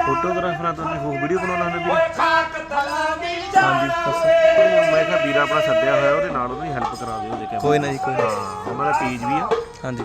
ਫੋਟੋਗ੍ਰਾਫਰਾਂ ਤੋਂ ਨਹੀਂ ਵੀਡੀਓ ਬਣਾਉਣਾ ਹੁੰਦਾ ਵੀਰੇ ਹਾਂਜੀ ਦੱਸੋ। ਮੈਂ ਕਿਹਾ ਵੀਰਾ ਆਪਣਾ ਸੱਦਿਆ ਹੋਇਆ ਉਹਦੇ ਨਾਲ ਉਹਦੀ ਹੈਲਪ ਕਰਾ ਦਿਓ ਜੇ ਕੋਈ ਨਾ ਜੀ ਕੋਈ। ਹਾਂ ਉਹਨਾਂ ਦਾ ਪੇਜ ਵੀ ਆ। ਹਾਂਜੀ।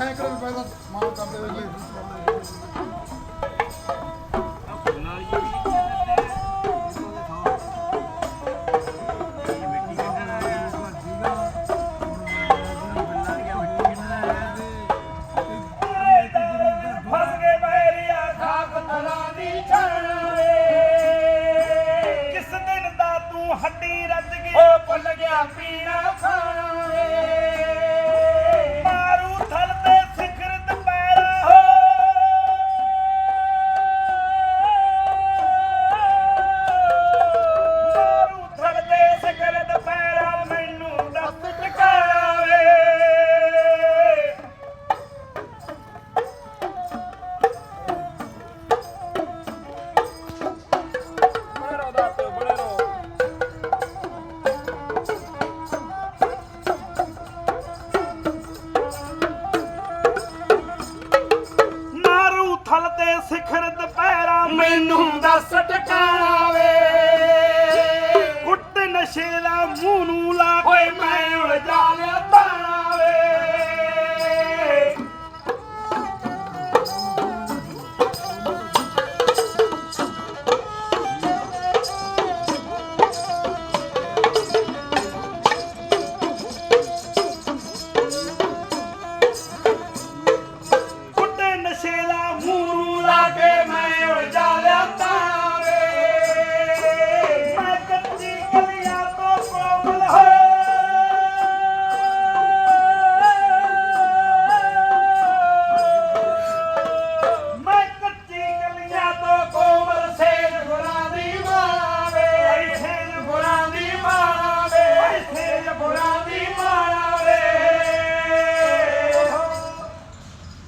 Sen ekranı paylaş. Mahmut abi de. ਥਲ ਤੇ ਸਿਖਰ ਦੁਪਹਿਰਾ ਮੈਨੂੰ ਦੱਸ ਟਿਕਾਣਾ ਵੇ। ਕੁੱਟ ਨਸ਼ੇ ਦਾ ਮੂੰਹ ਨੂੰ ਲਾ ਓਏ ਮੈਂ ਉਲਝਾ